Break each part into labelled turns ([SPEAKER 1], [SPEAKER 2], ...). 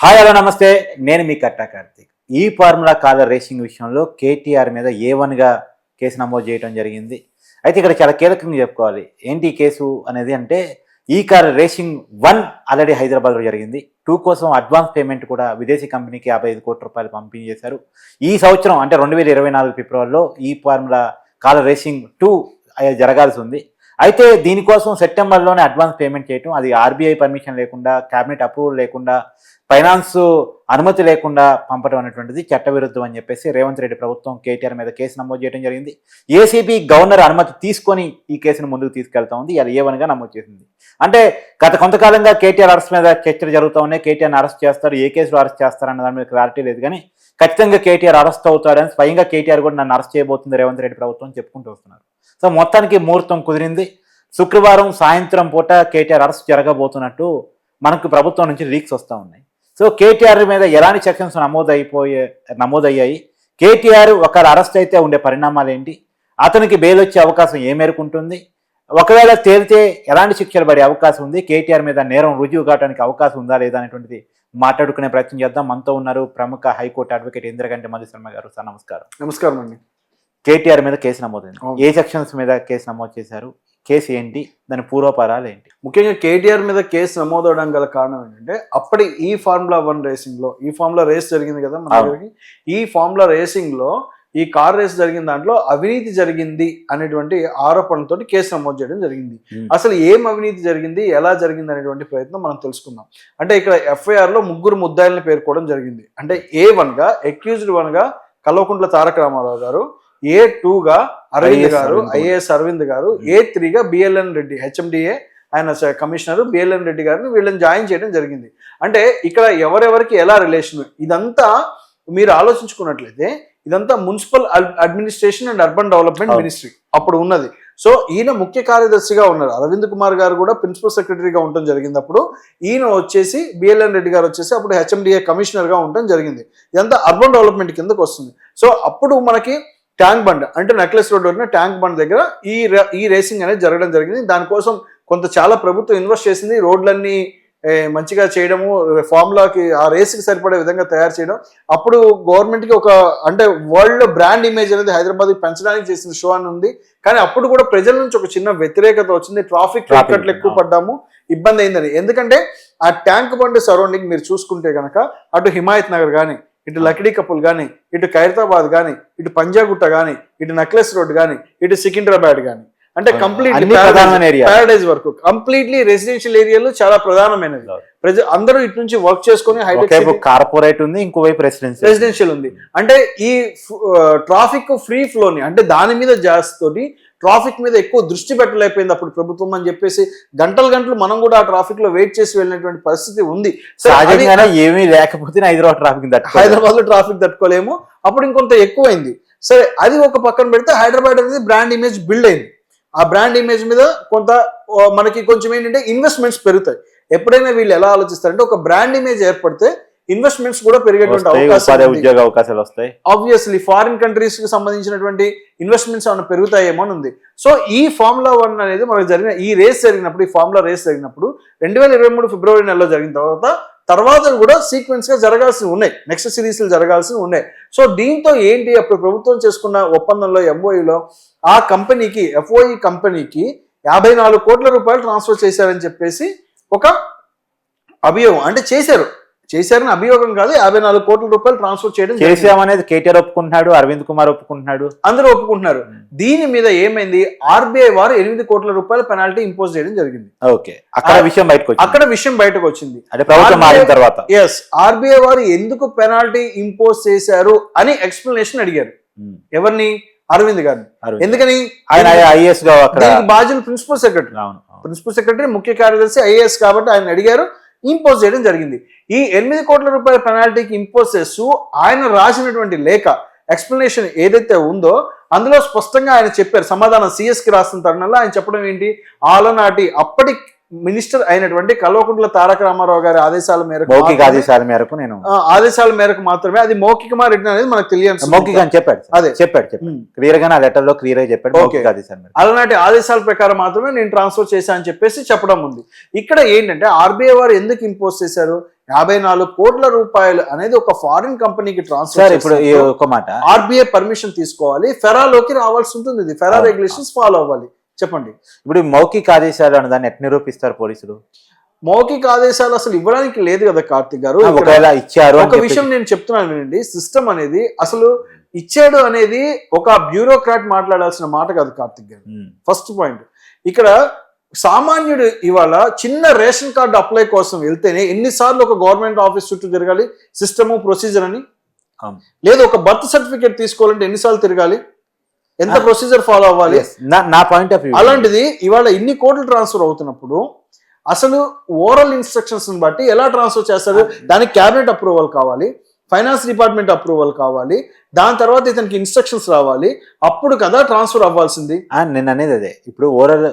[SPEAKER 1] Hi hello నమస్తే. నేను మీ కట్టా కార్తీక్. ఈ ఫార్ములా కాలర్ రేసింగ్ విషయంలో కేటీఆర్ మీద ఏ వన్గా కేసు నమోదు చేయడం జరిగింది. అయితే ఇక్కడ చాలా కీలకంగా చెప్పుకోవాలి. ఏంటి కేసు అనేది అంటే ఈ కార్ రేసింగ్ వన్ ఆల్రెడీ హైదరాబాద్లో జరిగింది. టూ కోసం అడ్వాన్స్ పేమెంట్ కూడా విదేశీ కంపెనీకి యాభై ఐదు కోట్ల రూపాయలు పంపిణీ చేశారు. ఈ సంవత్సరం అంటే రెండు వేల ఇరవై నాలుగు ఫిబ్రవరిలో ఈ ఫార్ములా కాలర్ రేసింగ్ టూ జరగాల్సి ఉంది. అయితే దీనికోసం సెప్టెంబర్లోనే అడ్వాన్స్ పేమెంట్ చేయటం అది ఆర్బీఐ పర్మిషన్ లేకుండా క్యాబినెట్ అప్రూవల్ లేకుండా ఫైనాన్స్ అనుమతి లేకుండా పంపడం అనేటువంటిది చట్టవిరుద్ధం అని చెప్పేసి రేవంత్ రెడ్డి ప్రభుత్వం కేటీఆర్ మీద కేసు నమోదు చేయడం జరిగింది. ఏసీబీ గవర్నర్ అనుమతి తీసుకొని ఈ కేసును ముందుకు తీసుకెళ్తా ఉంది. అది ఏవన్గా నమోదు చేసింది. అంటే గత కొంతకాలంగా కేటీఆర్ అరెస్ట్ మీద చర్చలు జరుగుతూ ఉన్నాయి. కేటీఆర్ని అరెస్ట్ చేస్తారు ఏ కేసులో అరెస్ట్ చేస్తారన్న దాని మీద క్లారిటీ లేదు కానీ ఖచ్చితంగా కేటీఆర్ అరెస్ట్ అవుతాడని స్వయంగా కేటీఆర్ కూడా నన్ను అరెస్ట్ చేయబోతుంది రేవంత్ రెడ్డి ప్రభుత్వం చెప్పుకుంటూ వస్తున్నారు. సో మొత్తానికి ముహూర్తం కుదిరింది. శుక్రవారం సాయంత్రం పూట కేటీఆర్ అరెస్ట్ జరగబోతున్నట్టు మనకు ప్రభుత్వం నుంచి లీక్స్ వస్తూ ఉన్నాయి. సో కేటీఆర్ మీద ఎలాంటి సెక్షన్స్ నమోదైపోయే నమోదయ్యాయి? కేటీఆర్ ఒకవేళ అరెస్ట్ అయితే ఉండే పరిణామాలు ఏంటి? అతనికి బెయిల్ వచ్చే అవకాశం ఏ మేరకు ఉంటుంది? ఒకవేళ తేలితే ఎలాంటి శిక్షలు పడే అవకాశం ఉంది? కేటీఆర్ మీద నేరం రుజువు కావడానికి అవకాశం ఉందా లేదా అనేటువంటిది మాట్లాడుకునే ప్రయత్నం చేద్దాం. మనతో ఉన్నారు ప్రముఖ హైకోర్టు అడ్వకేట్ ఇంద్రగంటి మధుశర్మ గారు. సార్ నమస్కారం.
[SPEAKER 2] నమస్కారం అండి.
[SPEAKER 1] కేటీఆర్ మీద కేసు నమోదైంది. ఏ సెక్షన్స్ మీద కేసు నమోదు చేశారు? కేసు ఏంటి? దాని పూర్వపరాలు ఏంటి?
[SPEAKER 2] ముఖ్యంగా కేటీఆర్ మీద కేసు నమోదవడం గల కారణం ఏంటంటే అప్పటి ఈ ఫార్ములా వన్ రేసింగ్లో ఈ ఫార్ములా రేస్ జరిగింది కదా మన. దగ్గరికి? ఈ ఫార్ములా రేసింగ్లో ఈ కార్ రేస్ జరిగిన దాంట్లో అవినీతి జరిగింది అనేటువంటి ఆరోపణలతోటి కేసు నమోదు చేయడం జరిగింది. అసలు ఏం అవినీతి జరిగింది? ఎలా జరిగింది? అనేటువంటి ప్రయత్నం మనం తెలుసుకుందాం. అంటే ఇక్కడ ఎఫ్ఐఆర్లో ముగ్గురు ముద్దాయిల్ని పేర్కోవడం జరిగింది. అంటే ఏ వన్గా అక్యూజ్డ్ వన్గా కల్వకుంట్ల తారక రామారావు గారు ఏ టూ గా అరవింద్ గారు. ఐఏఎస్ అరవింద్ గారు ఏ త్రీగా బిఎల్ఎన్ రెడ్డి హెచ్ఎండిఏ ఆయన కమిషనర్ బిఎల్ఎన్ రెడ్డి గారిని వీళ్ళని జాయిన్ చేయడం జరిగింది. అంటే ఇక్కడ ఎవరెవరికి ఎలా రిలేషన్ ఇదంతా మీరు ఆలోచించుకున్నట్లయితే ఇదంతా municipal administration and urban development. Ministry అప్పుడు ఉన్నది. సో ఈయన ముఖ్య కార్యదర్శిగా ఉన్నారు. అరవింద్ కుమార్ గారు కూడా ప్రిన్సిపల్ సెక్రటరీగా ఉండటం జరిగింది అప్పుడు ఈయన వచ్చేసి బిఎల్ఎన్ రెడ్డి గారు వచ్చేసి అప్పుడు హెచ్ఎండిఏ కమిషనర్గా ఉండటం జరిగింది. ఇదంతా అర్బన్ డెవలప్మెంట్ కిందకు వస్తుంది. సో అప్పుడు మనకి ట్యాంక్ బండ్ అంటే నెక్లెస్ రోడ్ ఉన్న ట్యాంక్ బండ్ దగ్గర ఈ ఈ రేసింగ్ అనేది జరగడం జరిగింది. దానికోసం కొంత చాలా ప్రభుత్వం ఇన్వెస్ట్ చేసింది. రోడ్లన్నీ మంచిగా చేయడము ఫార్ములాకి ఆ రేస్కి సరిపడే విధంగా తయారు చేయడం. అప్పుడు గవర్నమెంట్కి ఒక అంటే వరల్డ్ బ్రాండ్ ఇమేజ్ అనేది హైదరాబాద్ పెంచడానికి చేసిన షో అని ఉంది. కానీ అప్పుడు కూడా ప్రజల నుంచి ఒక చిన్న వ్యతిరేకత వచ్చింది. ట్రాఫిక్ కట్లు ఎక్కువ. పడ్డాము ఇబ్బంది అయిందని. ఎందుకంటే ఆ ట్యాంక్ బండ్ సరౌండింగ్ మీరు చూసుకుంటే కనుక అటు హిమాయత్ నగర్ కానీ ఇటు లక్డీ కపుల్ కానీ ఇటు ఖైరతాబాద్ కానీ ఇటు పంజాగుట్ట కానీ ఇటు నక్లెస్ రోడ్ కానీ ఇటు సికింద్రాబాద్ కానీ అంటే కంప్లీట్. ప్యారడైజ్ వరకు కంప్లీట్లీ రెసిడెన్షియల్ ఏరియాలో చాలా ప్రధానమైనది ప్రజ అందరూ ఇటు నుంచి వర్క్ చేసుకొని హైటెక్
[SPEAKER 1] కార్పొరేట్ ఉంది ఇంకోవైపు రెసిడెన్సీ
[SPEAKER 2] రెసిడెన్షియల్ ఉంది. అంటే ఈ ట్రాఫిక్ ఫ్రీ ఫ్లోని అంటే దాని మీద జాస్తోటి ట్రాఫిక్ మీద ఎక్కువ దృష్టి పెట్టలేకపోయింది అప్పుడు ప్రభుత్వం అని చెప్పేసి గంటలు గంటలు మనం కూడా ఆ ట్రాఫిక్లో వెయిట్ చేసి వెళ్ళినటువంటి పరిస్థితి ఉంది.
[SPEAKER 1] ఏమీ లేకపోతే హైదరాబాద్ ట్రాఫిక్.
[SPEAKER 2] హైదరాబాద్లో ట్రాఫిక్ తట్టుకోలేము. అప్పుడు ఇంకొంత ఎక్కువైంది. సరే అది ఒక పక్కన పెడితే హైదరాబాద్ అనేది బ్రాండ్ ఇమేజ్ బిల్డ్ అయింది. ఆ బ్రాండ్ ఇమేజ్ మీద కొంత మనకి కొంచెం ఏంటంటే ఇన్వెస్ట్మెంట్స్ పెరుగుతాయి. ఎప్పుడైనా వీళ్ళు ఎలా ఆలోచిస్తారంటే ఒక బ్రాండ్ ఇమేజ్ ఏర్పడితే ఇన్వెస్ట్మెంట్స్ కూడా పెరిగేటువంటి
[SPEAKER 1] వస్తాయి,
[SPEAKER 2] అవకాశం
[SPEAKER 1] ఉపాధి
[SPEAKER 2] ఉంది.
[SPEAKER 1] ఉద్యోగ అవకాశాలు వస్తాయి.
[SPEAKER 2] ఆబ్వియస్లీ ఫారిన్ కంట్రీస్కి సంబంధించినటువంటి ఇన్వెస్ట్మెంట్స్ ఏమైనా పెరుగుతాయేమో అని ఉంది. సో ఈ ఫార్ములా వన్ అనేది మనకు జరిగిన ఈ రేస్ జరిగినప్పుడు ఈ ఫార్ములా రేస్ జరిగినప్పుడు రెండు వేల ఇరవై మూడు ఫిబ్రవరి నెలలో జరిగిన తర్వాత తర్వాత కూడా సీక్వెన్స్గా జరగాల్సి ఉన్నాయి. నెక్స్ట్ సిరీస్ జరగాల్సి ఉన్నాయి. సో దీంతో ఏంటి అప్పుడు ప్రభుత్వం చేసుకున్న ఒప్పందంలో ఎంఓఈలో ఆ కంపెనీకి ఎఫ్ఓఈ కంపెనీకి యాభై నాలుగు కోట్ల రూపాయలు ట్రాన్స్ఫర్ చేశారని చెప్పేసి ఒక అభియోగం అంటే చేశారు. చేశారని అభియోగం కాదు. యాభై నాలుగు కోట్ల రూపాయలు ట్రాన్స్ఫర్ చేయడం
[SPEAKER 1] అనేది కేటీఆర్ ఒప్పుకుంటున్నాడు అరవింద్ కుమార్ ఒప్పుకుంటున్నాడు.
[SPEAKER 2] అందరూ ఒప్పుకుంటున్నారు. దీని మీద ఏమైంది? ఆర్బీఐ వారు ఎనిమిది కోట్ల రూపాయల పెనాల్టీ ఇంపోజ్ చేయడం జరిగింది.
[SPEAKER 1] ఓకే. అక్కడ విషయం బయటకు
[SPEAKER 2] అక్కడ విషయం బయటకు వచ్చింది.
[SPEAKER 1] అంటే ప్రభుత్వం మారిన తర్వాత.
[SPEAKER 2] ఎస్ ఆర్బీఐ వారు ఎందుకు పెనాల్టీ ఇంపోజ్ చేశారు అని ఎక్స్ప్లెనేషన్ అడిగారు.
[SPEAKER 1] ఉమ్,
[SPEAKER 2] ఎవరిని? అరవింద్ గారిని. ఎందుకని?
[SPEAKER 1] ఆయన ఐఏఎస్గా అక్కడ
[SPEAKER 2] దీనికి బాధ్యులు ప్రిన్సిపల్ సెక్రటరీ. ప్రిన్సిపల్ సెక్రటరీ ముఖ్య కార్యదర్శి ఐఏఎస్ కాబట్టి ఆయన అడిగారు. ఇంపోజ్ చేయడం జరిగింది. ఈ ఎనిమిది కోట్ల రూపాయల పెనాల్టీకి ఇంపోజ్ చేస్తూ ఆయన రాసినటువంటి లేఖ ఎక్స్ప్లెనేషన్ ఏదైతే ఉందో అందులో స్పష్టంగా ఆయన చెప్పారు. సమాధానం సిఎస్కి రాసిన తరుణంలో ఆయన చెప్పడం ఏంటి? ఆలనాటి అప్పటి మినిస్టర్ అయినటువంటి కల్వకుంట్ల తారక రామారావు గారి ఆదేశాల మేరకు
[SPEAKER 1] మౌఖిక ఆదేశాల మేరకు నేను
[SPEAKER 2] ఆదేశాల మేరకు మాత్రమే అది మౌఖికమా రిటర్న్ అనేది మనకు తెలియదు
[SPEAKER 1] మౌఖిక అని చెప్పాడు.
[SPEAKER 2] అదే.
[SPEAKER 1] చెప్పాడు చెప్పాడు. క్లియర్గా నా లెటర్లో క్లియర్గా చెప్పాడు
[SPEAKER 2] Okay.
[SPEAKER 1] మౌఖిక ఆదేశాల మేరకు
[SPEAKER 2] అలాంటి ఆదేశాల ప్రకారం మాత్రమే నేను ట్రాన్స్ఫర్ చేశాను అని చెప్పేసి చెప్పడం ఉంది ఇక్కడ ఏంటంటే ఆర్బీఐ వారు ఎందుకు ఇంపోజ్ చేశారు యాభై నాలుగు కోట్ల రూపాయలు అనేది ఒక ఫారిన్ కంపెనీకి ట్రాన్స్ఫర్
[SPEAKER 1] ఇప్పుడు ఒక మాట
[SPEAKER 2] ఆర్బీఐ పర్మిషన్ తీసుకోవాలి ఫెరాలోకి రావాల్సి ఉంటుంది ఇది ఫెరా. రెగ్యులేషన్స్ ఫాలో అవ్వాలి చెప్పండి.
[SPEAKER 1] ఇప్పుడు మౌఖిక ఆదేశాలు అన్న దాన్ని ఎట్ నిరూపిస్తారు పోలీసులు?
[SPEAKER 2] మౌఖిక ఆదేశాలు అసలు ఇవ్వడానికి లేదు కదా కార్తిక్ గారు.
[SPEAKER 1] ఒకవేళ ఇచ్చారు
[SPEAKER 2] ఒక విషయం నేను చెప్తున్నాను వినండి. సిస్టమ్ అనేది అసలు ఇచ్చాడు అనేది ఒక బ్యూరోక్రాట్ మాట్లాడాల్సిన మాట కాదు కార్తిక్ గారు. First point. ఇక్కడ సామాన్యుడు ఇవాళ చిన్న రేషన్ కార్డు అప్లై కోసం వెళ్తేనే ఎన్నిసార్లు ఒక గవర్నమెంట్ ఆఫీస్ చుట్టూ తిరగాలి సిస్టము ప్రొసీజర్ అని. లేదు ఒక బర్త్ సర్టిఫికేట్ తీసుకోవాలంటే ఎన్నిసార్లు తిరగాలి? ఎంత. ప్రొసీజర్ ఫాలో అవ్వాలి.
[SPEAKER 1] నా పాయింట్ ఆఫ్ వ్యూ
[SPEAKER 2] అలాంటిది ఇవాళ ఇన్ని కోట్లు ట్రాన్స్ఫర్ అవుతున్నప్పుడు అసలు ఓరల్ ఇన్స్ట్రక్షన్స్ బట్టి ఎలా ట్రాన్స్ఫర్ చేస్తారు? దానికి క్యాబినెట్ అప్రూవల్ కావాలి ఫైనాన్స్ డిపార్ట్మెంట్ అప్రూవల్ కావాలి దాని తర్వాత ఇతనికి ఇన్స్ట్రక్షన్స్ రావాలి అప్పుడు కదా ట్రాన్స్ఫర్ అవ్వాల్సింది.
[SPEAKER 1] నేను అనేది అదే. ఇప్పుడు ఓరల్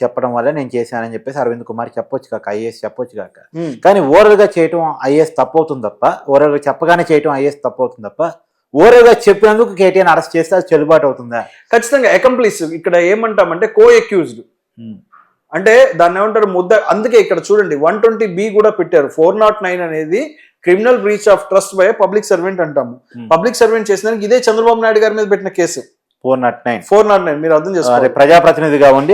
[SPEAKER 1] చెప్పడం వల్ల నేను చేశానని చెప్పేసి అరవింద్ కుమార్ చెప్పొచ్చు కాక ఐఏఎస్ చెప్పొచ్చు కాక. కానీ ఓరల్గా చేయటం ఐఏఎస్ తప్పు అవుతుంది తప్ప ఓరల్గా చెప్పగానే చేయటం ఐఏఎస్ తప్పు అవుతుంది తప్ప ఓరల్గా చెప్పినందుకు కేటీఆర్ అరెస్ట్ చేస్తే అది చెల్లుబాటు అవుతుందా?
[SPEAKER 2] ఖచ్చితంగా అకంప్లీస్ ఇక్కడ ఏమంటామంటే కో అక్యూజ్డ్
[SPEAKER 1] ఉమ్.
[SPEAKER 2] అంటే దాన్ని ఏమంటారు ముద్ద అందుకే ఇక్కడ చూడండి వన్ ట్వంటీ బి కూడా పెట్టారు. ఫోర్ నాట్ నైన్ అనేది criminal breach of trust by public servant అంటాము. పబ్లిక్ సర్వెంట్ చేసినానికి ఇదే చంద్రబాబు నాయుడు గారి మీద పెట్టిన case.
[SPEAKER 1] Four nought nine
[SPEAKER 2] four nought nine మీరు అర్థం చేసుకోవాలి.
[SPEAKER 1] ప్రజాప్రతినిధిగా ఉండి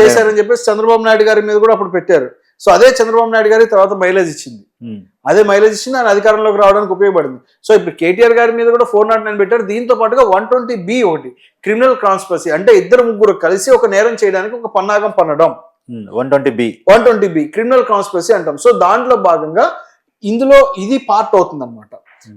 [SPEAKER 2] చేశారని చెప్పేసి చంద్రబాబు నాయుడు గారి మీద కూడా అప్పుడు పెట్టారు. సో అదే చంద్రబాబు నాయుడు గారి తర్వాత మైలేజ్ ఇచ్చింది. అదే మైలేజ్ ఇచ్చింది ఆయన అధికారంలోకి రావడానికి ఉపయోగపడింది. సో ఇప్పుడు కేటీఆర్ గారి మీద కూడా ఫోర్ నాట్ నైన్ పెట్టారు. దీంతో పాటుగా వన్ ట్వంటీ బి ఒకటి క్రిమినల్ కాన్స్పరసీ అంటే ఇద్దరు ముగ్గురు కలిసి ఒక నేరం చేయడానికి ఒక పన్నాగం పన్నడం.
[SPEAKER 1] One twenty B
[SPEAKER 2] one twenty B criminal conspiracy అంటాం. సో దాంట్లో భాగంగా ఇందులో ఇది పార్ట్ అవుతుంది అనమాట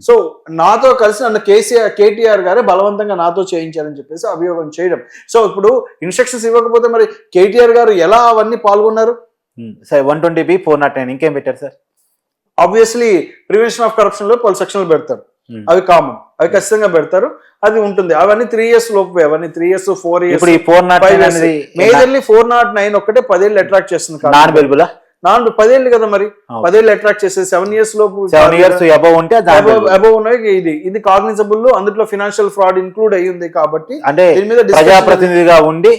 [SPEAKER 2] సో నాతో కలిసి నన్ను కేసీఆర్ కేటీఆర్ గారే బలవంతంగా నాతో చేయించారని చెప్పేసి అభియోగం చేయడం. సో ఇప్పుడు ఇన్స్ట్రక్షన్స్ ఇవ్వకపోతే మరి కేటీఆర్ గారు ఎలా అవన్నీ పాల్గొన్నారు?
[SPEAKER 1] సరే one twenty B four not nine ఇంకేం పెట్టారు సార్?
[SPEAKER 2] ఆబ్వియస్లీ ప్రివెన్షన్ ఆఫ్ కరప్షన్లో పలు సెక్షన్లు పెడతారు.
[SPEAKER 1] Hmm.
[SPEAKER 2] అవి కామన్ అవి ఖచ్చితంగా పెడతారు. అది ఉంటుంది. అవన్నీ త్రీ ఇయర్స్ లోపు. అవన్నీ three years four years
[SPEAKER 1] four not
[SPEAKER 2] majorly four not nine ఒక్కటే పదేళ్ళు అట్రాక్ట్ చేస్తుంది
[SPEAKER 1] నాన్ బెల్బులా?
[SPEAKER 2] నాన్ పదేళ్ళు కదా మరి. పదేళ్ళు అట్రాక్ట్ చేసేది సెవెన్ ఇయర్స్ లోపు
[SPEAKER 1] సెవెన్ ఇయర్స్ అబౌవ్ ఉంటే
[SPEAKER 2] అబౌవ్ ఉన్నాయి ఇది. ఇది కాగ్నిజబుల్ అందులో ఫినాన్షియల్ ఫ్రాడ్ ఇంక్లూడ్ అయ్యింది కాబట్టి
[SPEAKER 1] అంటే
[SPEAKER 2] దీని మీద
[SPEAKER 1] ప్రజాప్రతినిధిగా ఉండి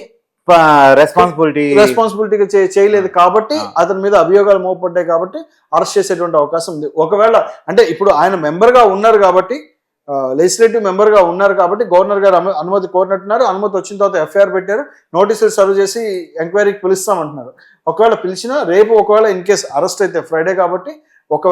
[SPEAKER 1] రెస్పాన్సిబిలిటీ
[SPEAKER 2] రెస్పాన్సిబిలిటీగా చేయలేదు కాబట్టి. అతని మీద అభియోగాలు మోపడ్డాయి కాబట్టి అరెస్ట్ చేసేటువంటి అవకాశం ఉంది. ఒకవేళ అంటే ఇప్పుడు ఆయన మెంబర్గా ఉన్నారు కాబట్టి లెజిస్లేటివ్ మెంబర్గా ఉన్నారు కాబట్టి గవర్నర్ గారు అను- అనుమతి కోరినట్టున్నారు. అనుమతి వచ్చిన తర్వాత ఎఫ్ఐఆర్ పెట్టారు. నోటీసులు సర్వ్ చేసి ఎంక్వైరీకి పిలుస్తామంటున్నారు. ఒకవేళ పిలిచినా రేపు ఒకవేళ ఇన్ కేస్ అరెస్ట్ అయితే ఫ్రైడే కాబట్టి ఒక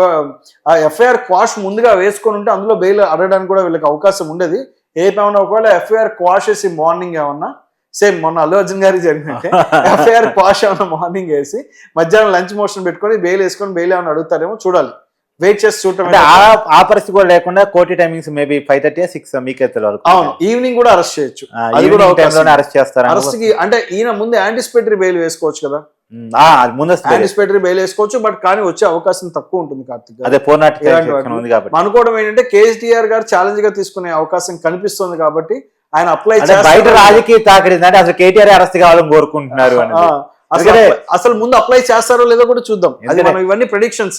[SPEAKER 2] ఆ ఎఫ్ఐఆర్ క్వాష్ ముందుగా వేసుకొని ఉంటే అందులో బెయిల్ అడగడానికి కూడా వీళ్ళకి అవకాశం ఉండేది. ఏమన్నా ఒకవేళ ఎఫ్ఐఆర్ క్వాష్ వేసి మార్నింగ్ ఏమన్నా సేమ్ మొన్న అల్లు అర్జున్ గారికి జరిగినట్టే. ఎఫ్ఐఆర్ క్వాష్ ఏమన్నా మార్నింగ్ వేసి మధ్యాహ్నం లంచ్ మోషన్ పెట్టుకొని బెయిల్ వేసుకొని బెయిల్ ఏమైనా అడుగుతారేమో చూడాలి. వెయిట్ చేసి చూడటం
[SPEAKER 1] ఆ పరిస్థితి కూడా లేకుండా కోటి timings maybe five thirty six మీకే తెలియదు
[SPEAKER 2] అవును ఈవినింగ్ కూడా అరెస్ట్ చేయొచ్చు. అది కూడా
[SPEAKER 1] అరెస్ట్ చేస్తారు?
[SPEAKER 2] అరెస్ట్కి అంటే ఈయన ముందే యాంటిసిపేటరీ బెయిల్ వేసుకోవచ్చు కదా.
[SPEAKER 1] ముందస్తు
[SPEAKER 2] యాంటిసిపేటరీ బెయిల్ వేసుకోవచ్చు బట్ కానీ వచ్చే అవకాశం తక్కువ ఉంటుంది కార్తిక్ గారు.
[SPEAKER 1] అదే
[SPEAKER 2] అనుకోవడం ఏంటంటే కేసీఆర్ గారు ఛాలెంజ్గా తీసుకునే అవకాశం కనిపిస్తుంది కాబట్టి ఆయన అప్లై
[SPEAKER 1] బయట రాజకీయ తాకిడి అంటే అసలు కేటీఆర్ అరెస్ట్ కావాలని కోరుకుంటున్నారు
[SPEAKER 2] అసలు ముందు అప్లై చేస్తారో లేదో కూడా చూద్దాం. మనం ఇవన్నీ ప్రెడిక్షన్స్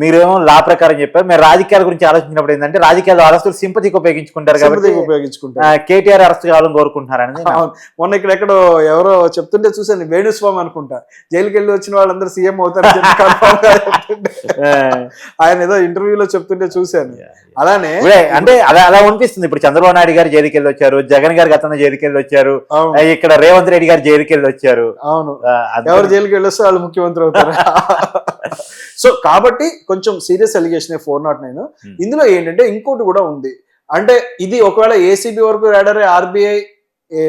[SPEAKER 1] మీరేమో లా ప్రకారం చెప్పారు. మీరు రాజకీయాల గురించి ఆలోచించినప్పుడు ఏంటంటే రాజకీయాల్లో అరెస్టులు సింపతికి ఉపయోగించుకుంటారు కాబట్టి
[SPEAKER 2] ఉపయోగించుకుంటాం
[SPEAKER 1] కేటీఆర్ అరెస్ట్ కావాలని కోరుకుంటున్నారు అనేది నా-
[SPEAKER 2] అవును. మొన్న ఇక్కడ ఎక్కడో ఎవరో చెప్తుంటే చూసాను వేణుస్వామి అనుకుంటా. జైలుకి వెళ్ళి వచ్చిన వాళ్ళందరూ సీఎం అవుతారు ఆయన ఏదో ఇంటర్వ్యూలో చెప్తుంటే చూశాను. అలానే
[SPEAKER 1] అంటే అలా అలా అనిపిస్తుంది. ఇప్పుడు చంద్రబాబు నాయుడు గారు జైలుకి వెళ్ళి వచ్చారు జగన్ గారు గతంలో జైలుకి వెళ్ళి వచ్చారు ఇక్కడ రేవంత్ రెడ్డి గారు జైలుకి వెళ్ళి వచ్చారు.
[SPEAKER 2] అవును. ఎవరు జైలుకి వెళ్ళొస్తే వాళ్ళు ముఖ్యమంత్రి అవుతారు. సో కాబట్టి కొంచెం serious allegation four not nine.
[SPEAKER 1] Hmm.
[SPEAKER 2] ఇందులో ఏంటంటే ఇంకోటి కూడా ఉంది. అంటే ఇది ఒకవేళ ఏసీబీ వరకు రాడరే ఆర్బీఐ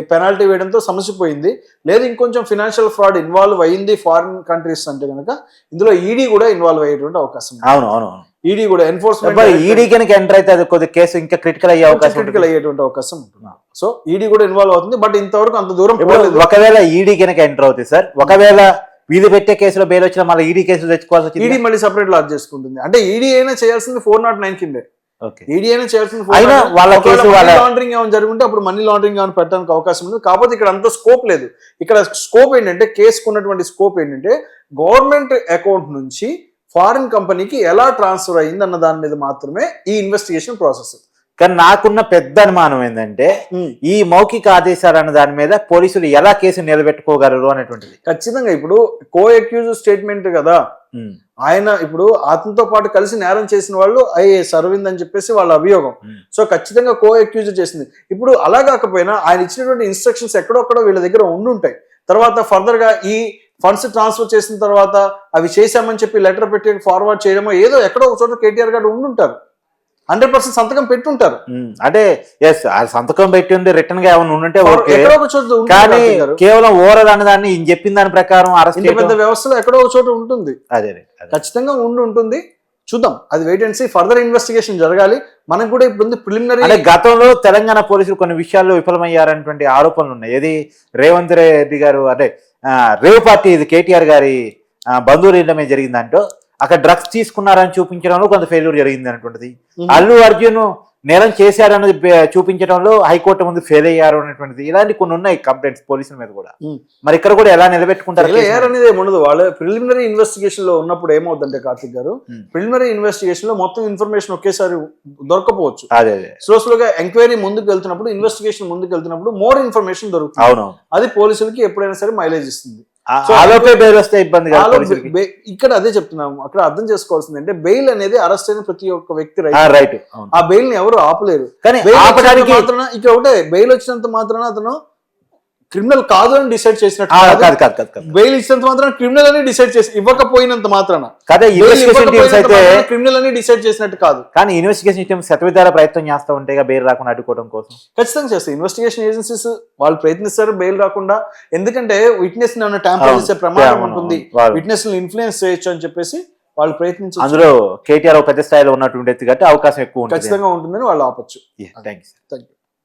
[SPEAKER 2] పెనాల్టీ వేయడంతో సమస్య పోయింది లేదు ఇంకొంచెం ఫినాన్షియల్ ఫ్రాడ్ ఇన్వాల్వ్ అయింది ఫారిన్ కంట్రీస్ అంటే కనుక ఇందులో ఈడీ కూడా ఇన్వాల్వ్ అయ్యేటువంటి అవకాశం
[SPEAKER 1] అవును అవును అవును.
[SPEAKER 2] ఈడీ కూడా ఎన్ఫోర్స్మెంట్
[SPEAKER 1] ఈడీ కనుక ఎంటర్ అయితే అది కొద్ది కేసు ఇంకా క్రిటికల్ అయ్యే అవకాశం
[SPEAKER 2] క్రిటికల్. అయ్యేటువంటి అవకాశం ఉంటుంది. సో ఈడీ కూడా ఇన్వాల్వ్ అవుతుంది బట్ ఇంతవరకు అంత దూరం
[SPEAKER 1] ఒకవేళ ఈడీ కనుక ఎంటర్ అవుతుంది సార్ ఒకవేళ వీధి పెట్టే కేసులో బెయిల్ వచ్చినా మళ్ళీ ఈడీ కేసులు తెచ్చుకోవాల్సి
[SPEAKER 2] ఈడీ మళ్ళీ సపరేట్ లాక్ చేసుకుంటుంది. అంటే ఈడీ అయినా చేయాల్సింది ఫోర్ నాట్ నైన్ కిందే.
[SPEAKER 1] ఓకే
[SPEAKER 2] ఈడీ అయినా చేయాల్సిన
[SPEAKER 1] అయినా వాళ్ళ కేసు వాళ్ళ-
[SPEAKER 2] లాండరింగ్ ఏమైనా జరుగుంటే అప్పుడు మనీ లాండరింగ్ ఏమైనా పెట్టడానికి అవకాశం ఉంది. కాకపోతే ఇక్కడ అంత స్కోప్ లేదు. ఇక్కడ స్కోప్ ఏంటంటే కేసుకు ఉన్నటువంటి స్కోప్ ఏంటంటే గవర్నమెంట్ అకౌంట్ నుంచి ఫారిన్ కంపెనీకి ఎలా ట్రాన్స్ఫర్ అయ్యింది అన్న దాని మీద మాత్రమే ఈ ఇన్వెస్టిగేషన్ ప్రాసెస్.
[SPEAKER 1] కానీ నాకున్న పెద్ద అనుమానం ఏంటంటే ఈ మౌఖిక ఆదేశాలు అన్న దాని మీద పోలీసులు ఎలా కేసు నిలబెట్టుకోగలరు అనేటువంటిది.
[SPEAKER 2] ఖచ్చితంగా ఇప్పుడు కో అక్యూజ్ స్టేట్మెంట్ కదా ఆయన ఇప్పుడు అతనితో పాటు కలిసి నేరం చేసిన వాళ్ళు ఐఏఎస్ అరవింద్ అని చెప్పేసి వాళ్ళ అభియోగం. సో ఖచ్చితంగా కో అక్యూజ్ చేసింది. ఇప్పుడు అలా కాకపోయినా ఆయన ఇచ్చినటువంటి ఇన్స్ట్రక్షన్స్ ఎక్కడొక్కడో వీళ్ళ దగ్గర ఉండుంటాయి. తర్వాత ఫర్దర్గా ఈ ఫండ్స్ ట్రాన్స్ఫర్ చేసిన తర్వాత అవి చేశామని చెప్పి లెటర్ పెట్టి ఫార్వర్డ్ చేయడమో ఏదో ఎక్కడో ఒక చోట కేటీఆర్ గారు ఉండుంటారు. హండ్రెడ్ పర్సెంట్ సంతకం పెట్టుంటారు.
[SPEAKER 1] అంటే ఎస్ సంతకం పెట్టి ఉండి రిటర్న్గా ఏమైనా ఉంటే
[SPEAKER 2] ఎక్కడో ఒక చోట
[SPEAKER 1] కానీ. కేవలం ఓవరాల్ అన్న దాన్ని చెప్పిన దాని ప్రకారం అరెస్ట్
[SPEAKER 2] పెద్ద వ్యవస్థలో ఎక్కడో ఒక చోట ఉంటుంది
[SPEAKER 1] అదే.
[SPEAKER 2] ఖచ్చితంగా ఉండి ఉంటుంది చూద్దాం. అది wait and see further investigation జరగాలి. మనకు కూడా ఇప్పుడు ఉంది ప్రిలిమినరీ
[SPEAKER 1] అంటే గతంలో తెలంగాణ పోలీసులు కొన్ని విషయాల్లో విఫలమయ్యారనేటువంటి ఆరోపణలు ఉన్నాయి. ఏది రేవంత్ రెడ్డి గారు అంటే రేవ్ పార్టీ ఇది కేటీఆర్ గారి ఆ, బంధువులు ఇళ్ళమే జరిగిందంటూ అక్కడ డ్రగ్స్ తీసుకున్నారని చూపించడంలో కొంత ఫెయిల్యూర్ జరిగింది అనేటువంటిది. అల్లు అర్జున్ నేరం చేశారన్నది చూపించడంలో హైకోర్టు ముందు ఫెయిల్ అయ్యారు అనేటువంటిది. ఇలాంటి కొన్ని ఉన్నాయి కంప్లైంట్స్ పోలీసుల మీద కూడా. మరి ఇక్కడ కూడా ఎలా నిలబెట్టుకుంటారు?
[SPEAKER 2] అనేది ఉండదు వాళ్ళు ప్రిలిమినరీ ఇన్వెస్టిగేషన్లో ఉన్నప్పుడు ఏమవుతుందంటే కార్తిక్ గారు. ప్రిలిమినరీ ఇన్వెస్టిగేషన్లో మొత్తం ఇన్ఫర్మేషన్ ఒకేసారి దొరకపోవచ్చు.
[SPEAKER 1] అదే అదే.
[SPEAKER 2] స్లో స్లోగా ఎంక్వైరీ ముందుకు వెళ్తున్నప్పుడు ఇన్వెస్టిగేషన్ ముందుకు వెళ్తున్నప్పుడు మోర్ ఇన్ఫర్మేషన్ దొరుకుతుంది.
[SPEAKER 1] అవును
[SPEAKER 2] అది పోలీసులకి ఎప్పుడైనా సరే మైలేజ్ ఇస్తుంది.
[SPEAKER 1] ఆలోపే బెయిల్ వస్తే ఇబ్బంది
[SPEAKER 2] ఇక్కడ అదే చెప్తున్నాము. అక్కడ అర్థం చేసుకోవాల్సింది అంటే బెయిల్ అనేది అరెస్ట్ అయిన ప్రతి ఒక్క వ్యక్తి రైట్. ఆ బెయిల్ని ఎవరు ఆపలేరు.
[SPEAKER 1] కానీ ఆపడానికి
[SPEAKER 2] ఇక్కడ ఒకటే బెయిల్ వచ్చినంత మాత్రాన అతను క్రిమినల్ కాదు అని డిసైడ్ చేసినట్టు కాదు.
[SPEAKER 1] కాదు కాదు కాదు
[SPEAKER 2] బెయిల్ ఇచ్చినంత మాత్రాన క్రిమినల్ అని డిసైడ్ చేసి ఇవ్వకపోయినంత మాత్రాన.
[SPEAKER 1] కదా ఇన్వెస్టిగేషన్ టీమ్స్ అయితే
[SPEAKER 2] క్రిమినల్ అని డిసైడ్ చేసినట్టు కాదు.
[SPEAKER 1] కానీ ఇన్వెస్టిగేషన్ టీమ్స్ శతవిధాల ప్రయత్నం చేస్తూ ఉంటాయి బెయిల్ రాకుండా అడ్డుకోవడం కోసం.
[SPEAKER 2] ఖచ్చితంగా చేస్తాయి. ఇన్వెస్టిగేషన్ ఏజెన్సీస్ వాళ్ళు ప్రయత్నిస్తారు బెయిల్ రాకుండా. ఎందుకంటే విట్నెస్ ట్యాంపర్
[SPEAKER 1] అవును.
[SPEAKER 2] చేసే ప్రమాదం ఉంటుంది. విట్నెస్ ఇన్ఫ్లుయెన్స్ చేయొచ్చు అని చెప్పేసి వాళ్ళు ప్రయత్నించి
[SPEAKER 1] అందులో కేటీఆర్ పెద్ద స్థాయిలో ఉన్నటువంటి కాబట్టి అవకాశం ఎక్కువ ఉంటుంది.
[SPEAKER 2] ఖచ్చితంగా ఉంటుందని వాళ్ళు ఆపొచ్చు.
[SPEAKER 1] Thanks
[SPEAKER 2] thank you